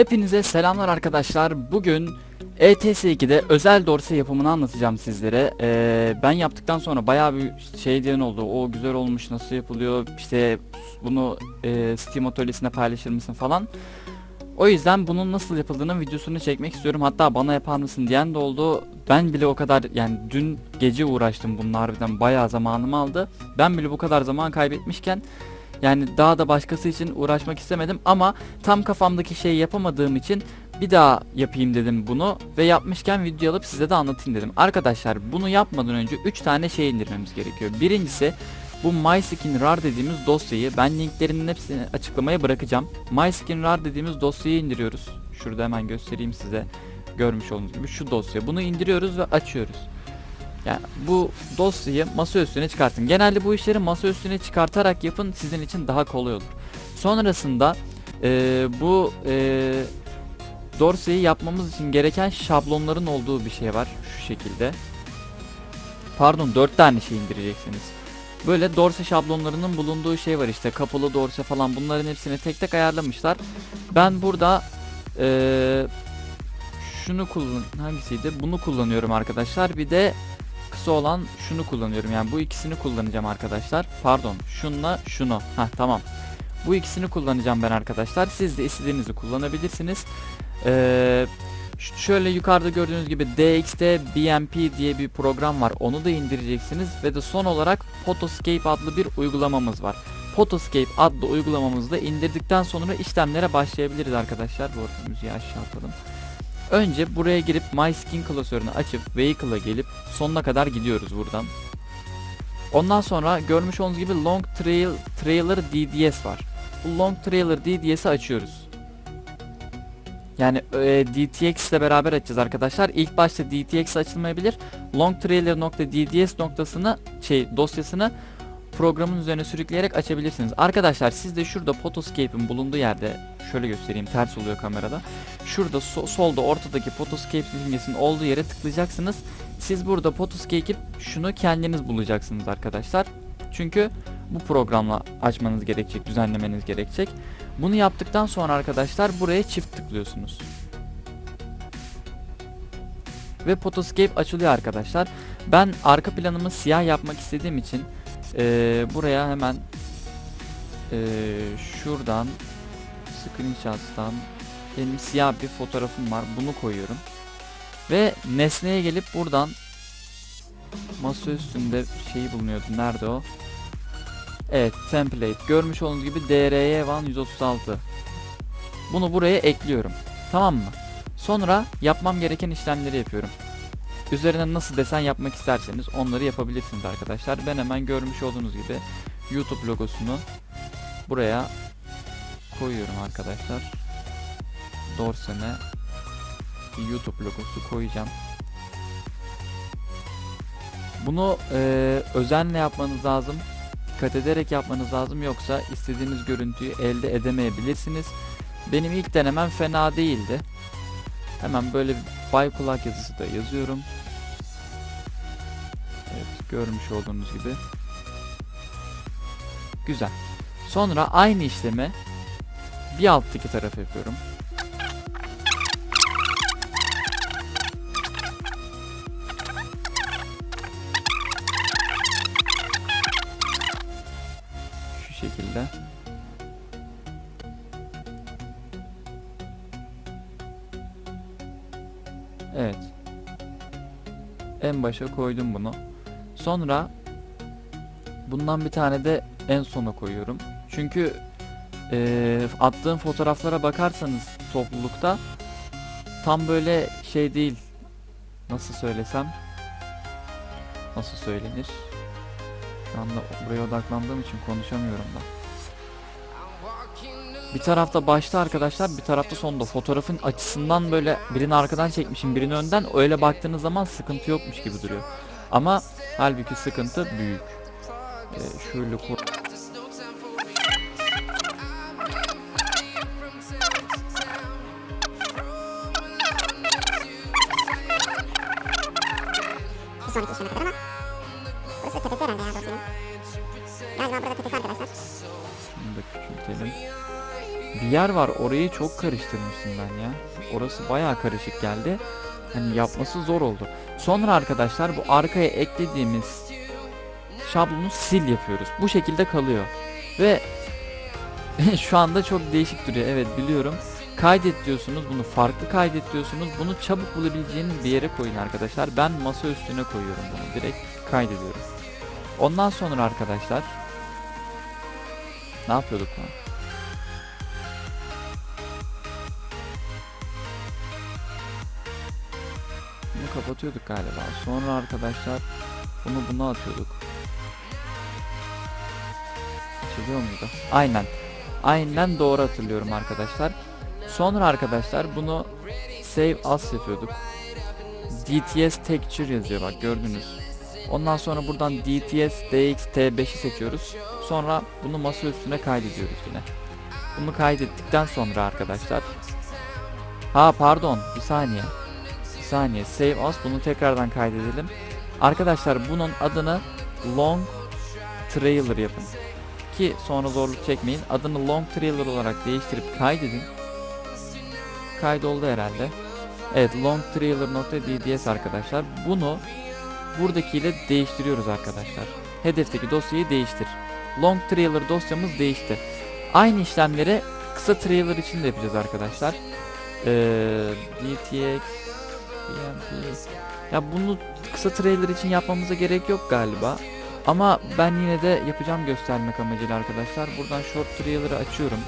Hepinize selamlar arkadaşlar. Bugün E ETS2'de özel dorse yapımını anlatacağım sizlere. Ee, ben yaptıktan sonra bayağı bir şey diyen oldu. O güzel olmuş, nasıl yapılıyor? İşte bunu e, Steam atölyesine paylaşır mısın falan. O yüzden bunun nasıl yapıldığının videosunu çekmek istiyorum. Hatta bana yapar mısın diyen de oldu. Ben bile o kadar yani dün gece uğraştım bunun harbiden bayağı zamanımı aldı. Ben bile bu kadar zaman kaybetmişken yani daha da başkası için uğraşmak istemedim ama tam kafamdaki şeyi yapamadığım için bir daha yapayım dedim bunu ve yapmışken video alıp size de anlatayım dedim. Arkadaşlar bunu yapmadan önce 3 tane şey indirmemiz gerekiyor. Birincisi bu MySkinRAR dediğimiz dosyayı ben linklerinin hepsini açıklamaya bırakacağım. MySkinRAR dediğimiz dosyayı indiriyoruz. Şurada hemen göstereyim size. Görmüş olduğunuz gibi şu dosya. Bunu indiriyoruz ve açıyoruz. Yani bu dosyayı masa üstüne çıkartın. Genelde bu işleri masa üstüne çıkartarak yapın sizin için daha kolay olur. Sonrasında eee, bu eee dosyayı yapmamız için gereken şablonların olduğu bir şey var şu şekilde. Pardon 4 tane şey indireceksiniz. Böyle dorse şablonlarının bulunduğu şey var işte kapalı dorse falan bunların hepsini tek tek ayarlamışlar. Ben burada eee şunu kullan hangisiydi? Bunu kullanıyorum arkadaşlar. Bir de kısa olan şunu kullanıyorum. Yani bu ikisini kullanacağım arkadaşlar. Pardon. Şunla şunu. Ha tamam. Bu ikisini kullanacağım ben arkadaşlar. Siz de istediğinizi kullanabilirsiniz. Ee, şöyle yukarıda gördüğünüz gibi DXT BMP diye bir program var. Onu da indireceksiniz ve de son olarak Photoscape adlı bir uygulamamız var. Photoscape adlı uygulamamızı da indirdikten sonra işlemlere başlayabiliriz arkadaşlar. Bu arada müziği aşağı atalım. Önce buraya girip My Skin klasörünü açıp Vehicle'a gelip sonuna kadar gidiyoruz buradan. Ondan sonra görmüş olduğunuz gibi Long Trail Trailer DDS var. Bu Long Trailer DDS'i açıyoruz. Yani e, DTX ile beraber açacağız arkadaşlar. İlk başta DTX açılmayabilir. Long Trailer.dds noktasını şey dosyasını programın üzerine sürükleyerek açabilirsiniz. Arkadaşlar siz de şurada Photoscape'in bulunduğu yerde şöyle göstereyim ters oluyor kamerada. Şurada so- solda ortadaki Photoscape simgesinin olduğu yere tıklayacaksınız. Siz burada Photoscape'i şunu kendiniz bulacaksınız arkadaşlar. Çünkü bu programla açmanız gerekecek, düzenlemeniz gerekecek. Bunu yaptıktan sonra arkadaşlar buraya çift tıklıyorsunuz. Ve Photoscape açılıyor arkadaşlar. Ben arka planımı siyah yapmak istediğim için eee, buraya hemen eee, şuradan screenshot'tan benim siyah bir fotoğrafım var. Bunu koyuyorum. Ve nesneye gelip buradan masa üstünde şeyi bulunuyordu. Nerede o? Evet, template. Görmüş olduğunuz gibi DRY1 136. Bunu buraya ekliyorum. Tamam mı? Sonra yapmam gereken işlemleri yapıyorum. Üzerine nasıl desen yapmak isterseniz onları yapabilirsiniz arkadaşlar. Ben hemen görmüş olduğunuz gibi YouTube logosunu buraya koyuyorum arkadaşlar. Dorsene YouTube logosu koyacağım. Bunu eee, özenle yapmanız lazım. Dikkat ederek yapmanız lazım yoksa istediğiniz görüntüyü elde edemeyebilirsiniz. Benim ilk denemem fena değildi. Hemen böyle bir bay kulak yazısı da yazıyorum. Evet görmüş olduğunuz gibi. Güzel. Sonra aynı işlemi bir alttaki taraf yapıyorum. Şu şekilde. Evet. En başa koydum bunu. Sonra bundan bir tane de en sona koyuyorum. Çünkü eee attığım fotoğraflara bakarsanız toplulukta tam böyle şey değil. Nasıl söylesem? Nasıl söylenir? Şu anda buraya odaklandığım için konuşamıyorum da. Bir tarafta başta arkadaşlar bir tarafta sonda fotoğrafın açısından böyle birini arkadan çekmişim birini önden öyle baktığınız zaman sıkıntı yokmuş gibi duruyor. Ama halbuki sıkıntı büyük. Ee, şöyle kur Bir yer var orayı çok karıştırmıştım ben ya. Orası bayağı karışık geldi. Hani yapması zor oldu. Sonra arkadaşlar bu arkaya eklediğimiz şablonu sil yapıyoruz. Bu şekilde kalıyor. Ve şu anda çok değişik duruyor. Evet biliyorum. Kaydet diyorsunuz. Bunu farklı kaydet diyorsunuz. Bunu çabuk bulabileceğiniz bir yere koyun arkadaşlar. Ben masa üstüne koyuyorum bunu. Direkt kaydediyorum. Ondan sonra arkadaşlar ne yapıyorduk? Bunu kapatıyorduk galiba. Sonra arkadaşlar bunu buna atıyorduk. Açılıyor muydu? Aynen. Aynen doğru hatırlıyorum arkadaşlar. Sonra arkadaşlar bunu save as yapıyorduk. DTS texture yazıyor bak gördünüz. Ondan sonra buradan DTS DX T5'i seçiyoruz. Sonra bunu masa üstüne kaydediyoruz yine. Bunu kaydettikten sonra arkadaşlar Ha pardon bir saniye. Saniye save as bunu tekrardan kaydedelim. Arkadaşlar bunun adını long trailer yapın. Ki sonra zorluk çekmeyin. Adını long trailer olarak değiştirip kaydedin. Kaydoldu herhalde. Evet long trailer.dds arkadaşlar. Bunu buradakiyle değiştiriyoruz arkadaşlar. Hedefteki dosyayı değiştir. Long trailer dosyamız değişti. Aynı işlemleri kısa trailer için de yapacağız arkadaşlar. Ee, DTX ya bunu kısa trailer için yapmamıza gerek yok galiba. Ama ben yine de yapacağım göstermek amacıyla arkadaşlar. Buradan short trailer'ı açıyorum.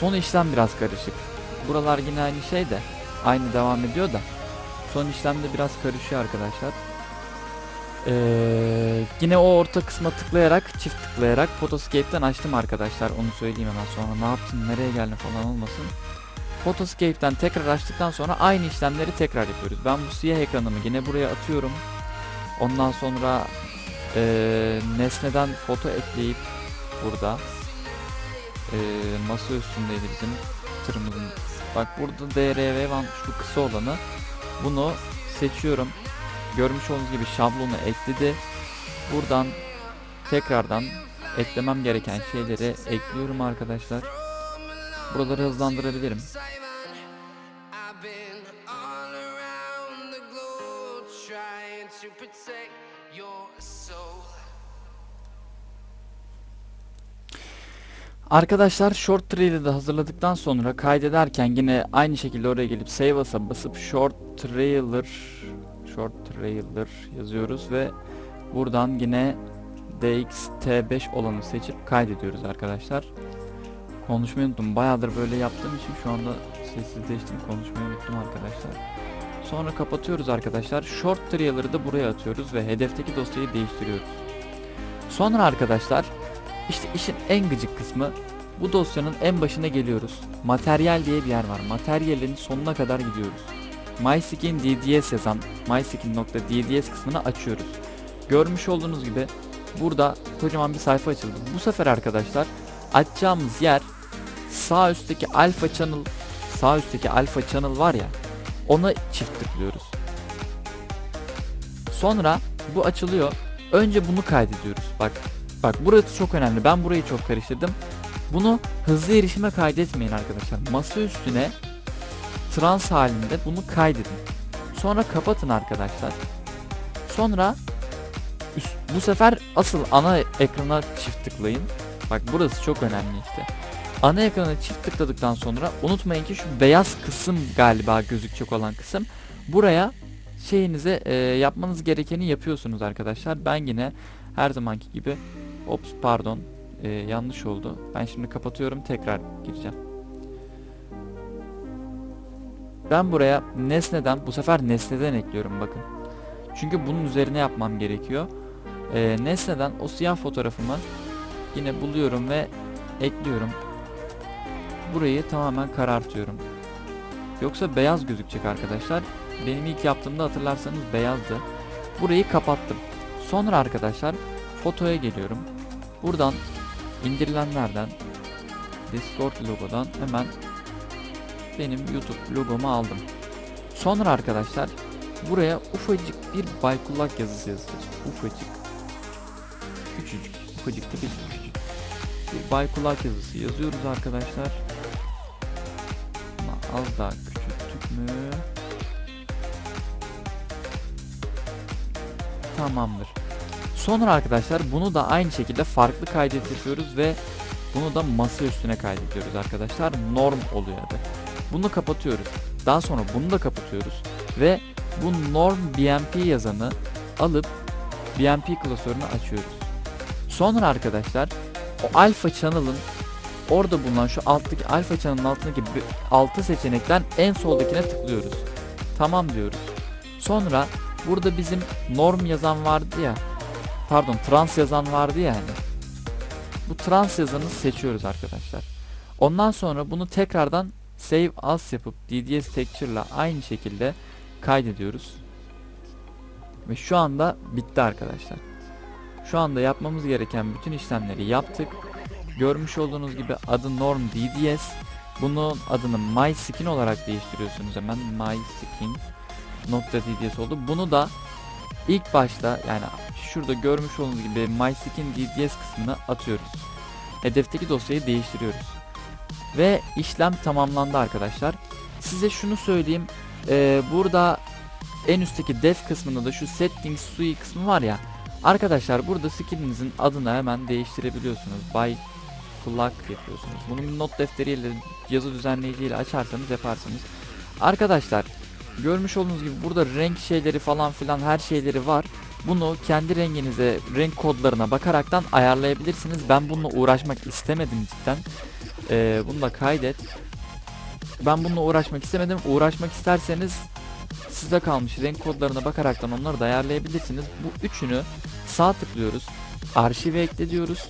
Son işlem biraz karışık. Buralar yine aynı şey de aynı devam ediyor da son işlemde biraz karışıyor arkadaşlar. Ee, yine o orta kısma tıklayarak çift tıklayarak Photoscape'den açtım arkadaşlar onu söyleyeyim hemen sonra ne yaptın nereye geldin falan olmasın. Photoscape'den tekrar açtıktan sonra aynı işlemleri tekrar yapıyoruz. Ben bu siyah ekranımı yine buraya atıyorum. Ondan sonra ee, nesneden foto ekleyip burada ee, masa üstündeydi bizim tırımızın. Bak burada DRV1 şu kısa olanı. Bunu seçiyorum. Görmüş olduğunuz gibi şablonu ekledi. Buradan tekrardan eklemem gereken şeyleri ekliyorum arkadaşlar. Buraları hızlandırabilirim. Arkadaşlar short trailer'ı da hazırladıktan sonra kaydederken yine aynı şekilde oraya gelip save as'a basıp short trailer short trailer yazıyoruz ve buradan yine DXT5 olanı seçip kaydediyoruz arkadaşlar. Konuşmayı unuttum. Bayağıdır böyle yaptığım için şu anda sessizleştim. Konuşmayı unuttum arkadaşlar. Sonra kapatıyoruz arkadaşlar. Short trailer'ı da buraya atıyoruz ve hedefteki dosyayı değiştiriyoruz. Sonra arkadaşlar işte işin en gıcık kısmı bu dosyanın en başına geliyoruz. Materyal diye bir yer var. Materyalin sonuna kadar gidiyoruz. MySkin DDS yazan myskin.dds kısmını açıyoruz. Görmüş olduğunuz gibi burada kocaman bir sayfa açıldı. Bu sefer arkadaşlar açacağımız yer sağ üstteki alpha channel sağ üstteki alpha channel var ya ona çift tıklıyoruz. Sonra bu açılıyor. Önce bunu kaydediyoruz. Bak Bak burası çok önemli. Ben burayı çok karıştırdım. Bunu hızlı erişime kaydetmeyin arkadaşlar. Masa üstüne trans halinde bunu kaydedin. Sonra kapatın arkadaşlar. Sonra üst- bu sefer asıl ana ekrana çift tıklayın. Bak burası çok önemli işte. Ana ekrana çift tıkladıktan sonra unutmayın ki şu beyaz kısım galiba gözükecek olan kısım. Buraya şeyinize e, yapmanız gerekeni yapıyorsunuz arkadaşlar. Ben yine her zamanki gibi Ops pardon Ee, yanlış oldu. Ben şimdi kapatıyorum tekrar gireceğim. Ben buraya nesneden bu sefer nesneden ekliyorum bakın. Çünkü bunun üzerine yapmam gerekiyor. Ee, nesneden o siyah fotoğrafımı yine buluyorum ve ekliyorum. Burayı tamamen karartıyorum. Yoksa beyaz gözükecek arkadaşlar. Benim ilk yaptığımda hatırlarsanız beyazdı. Burayı kapattım. Sonra arkadaşlar fotoya geliyorum. Buradan indirilenlerden Discord logodan hemen benim YouTube logomu aldım. Sonra arkadaşlar buraya ufacık bir baykullak yazısı yazacağız. Ufacık. Küçücük. ufacık tefecik küçücük bir bay kulak yazısı yazıyoruz arkadaşlar. Ama az daha küçülttük mü? Tamamdır. Sonra arkadaşlar bunu da aynı şekilde farklı kaydet yapıyoruz ve bunu da masa üstüne kaydediyoruz arkadaşlar. Norm oluyor adı. Bunu kapatıyoruz. Daha sonra bunu da kapatıyoruz ve bu norm BMP yazanı alıp BMP klasörünü açıyoruz. Sonra arkadaşlar o alfa channel'ın orada bulunan şu alttaki alfa channel'ın altındaki 6 seçenekten en soldakine tıklıyoruz. Tamam diyoruz. Sonra burada bizim norm yazan vardı ya. Pardon trans yazan vardı ya hani. Bu trans yazanı seçiyoruz arkadaşlar. Ondan sonra bunu tekrardan save as yapıp DDS texture'la aynı şekilde kaydediyoruz. Ve şu anda bitti arkadaşlar. Şu anda yapmamız gereken bütün işlemleri yaptık. Görmüş olduğunuz gibi adı norm DDS. Bunun adını MySkin olarak değiştiriyorsunuz hemen. MySkin nokta DDS oldu. Bunu da ilk başta yani şurada görmüş olduğunuz gibi MySkin DDS kısmına atıyoruz. Hedefteki dosyayı değiştiriyoruz. Ve işlem tamamlandı arkadaşlar. Size şunu söyleyeyim. Ee, burada en üstteki def kısmında da şu settings sui kısmı var ya. Arkadaşlar burada skininizin adını hemen değiştirebiliyorsunuz. By kulak yapıyorsunuz. Bunu bir not defteriyle yazı düzenleyiciyle açarsanız yaparsınız. Arkadaşlar görmüş olduğunuz gibi burada renk şeyleri falan filan her şeyleri var. Bunu kendi renginize, renk kodlarına bakaraktan ayarlayabilirsiniz. Ben bununla uğraşmak istemedim cidden. Ee, bunu da kaydet. Ben bununla uğraşmak istemedim. Uğraşmak isterseniz size kalmış renk kodlarına bakaraktan onları da ayarlayabilirsiniz. Bu üçünü sağ tıklıyoruz. Arşive ekle diyoruz.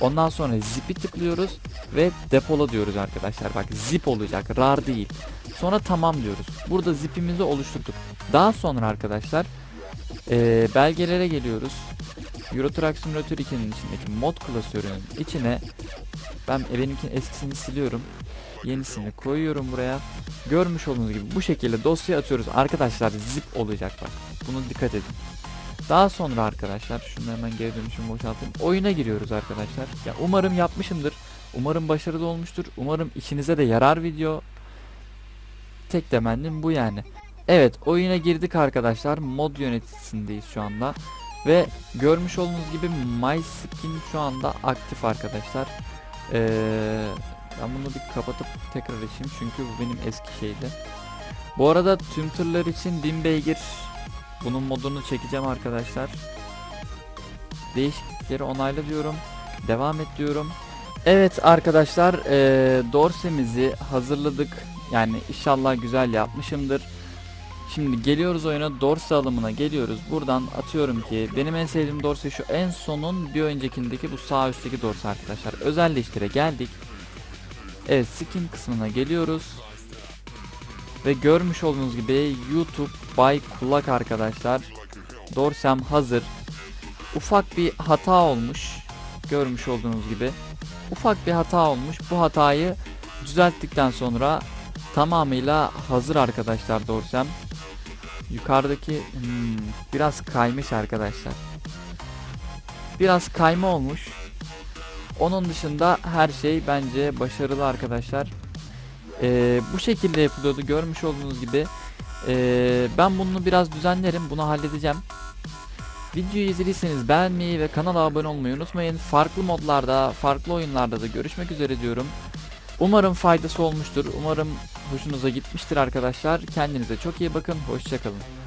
Ondan sonra zip'i tıklıyoruz ve depola diyoruz arkadaşlar. Bak zip olacak, rar değil. Sonra tamam diyoruz. Burada zip'imizi oluşturduk. Daha sonra arkadaşlar eee, belgelere geliyoruz. Euro Truck Simulator 2'nin içindeki mod klasörünün içine ben benimkinin eskisini siliyorum. Yenisini koyuyorum buraya. Görmüş olduğunuz gibi bu şekilde dosya atıyoruz. Arkadaşlar zip olacak bak. Bunu dikkat edin. Daha sonra arkadaşlar şunu hemen geri dönüşüm boşaltayım. Oyuna giriyoruz arkadaşlar. Ya umarım yapmışımdır. Umarım başarılı olmuştur. Umarım işinize de yarar video. Tek temennim bu yani. Evet oyuna girdik arkadaşlar. Mod yöneticindeyiz şu anda. Ve görmüş olduğunuz gibi My Skin şu anda aktif arkadaşlar. Ee, ben bunu bir kapatıp tekrar açayım çünkü bu benim eski şeydi. Bu arada tüm tırlar için 1000 beygir bunun modunu çekeceğim arkadaşlar. Değişiklikleri onayla diyorum. Devam et diyorum. Evet arkadaşlar ee, dorsemizi hazırladık. Yani inşallah güzel yapmışımdır. Şimdi geliyoruz oyuna dorse alımına geliyoruz. Buradan atıyorum ki benim en sevdiğim dorse şu en sonun bir öncekindeki bu sağ üstteki dorse arkadaşlar. Özelleştire geldik. Evet skin kısmına geliyoruz. Ve görmüş olduğunuz gibi YouTube by kulak arkadaşlar. Dorsem hazır. Ufak bir hata olmuş. Görmüş olduğunuz gibi. Ufak bir hata olmuş. Bu hatayı düzelttikten sonra tamamıyla hazır arkadaşlar Dorsem. Yukarıdaki hmm, biraz kaymış arkadaşlar. Biraz kayma olmuş. Onun dışında her şey bence başarılı arkadaşlar. Ee, bu şekilde yapılıyordu görmüş olduğunuz gibi. Ee, ben bunu biraz düzenlerim. Bunu halledeceğim. Videoyu izlediyseniz beğenmeyi ve kanala abone olmayı unutmayın. Farklı modlarda, farklı oyunlarda da görüşmek üzere diyorum. Umarım faydası olmuştur. Umarım hoşunuza gitmiştir arkadaşlar. Kendinize çok iyi bakın. Hoşçakalın.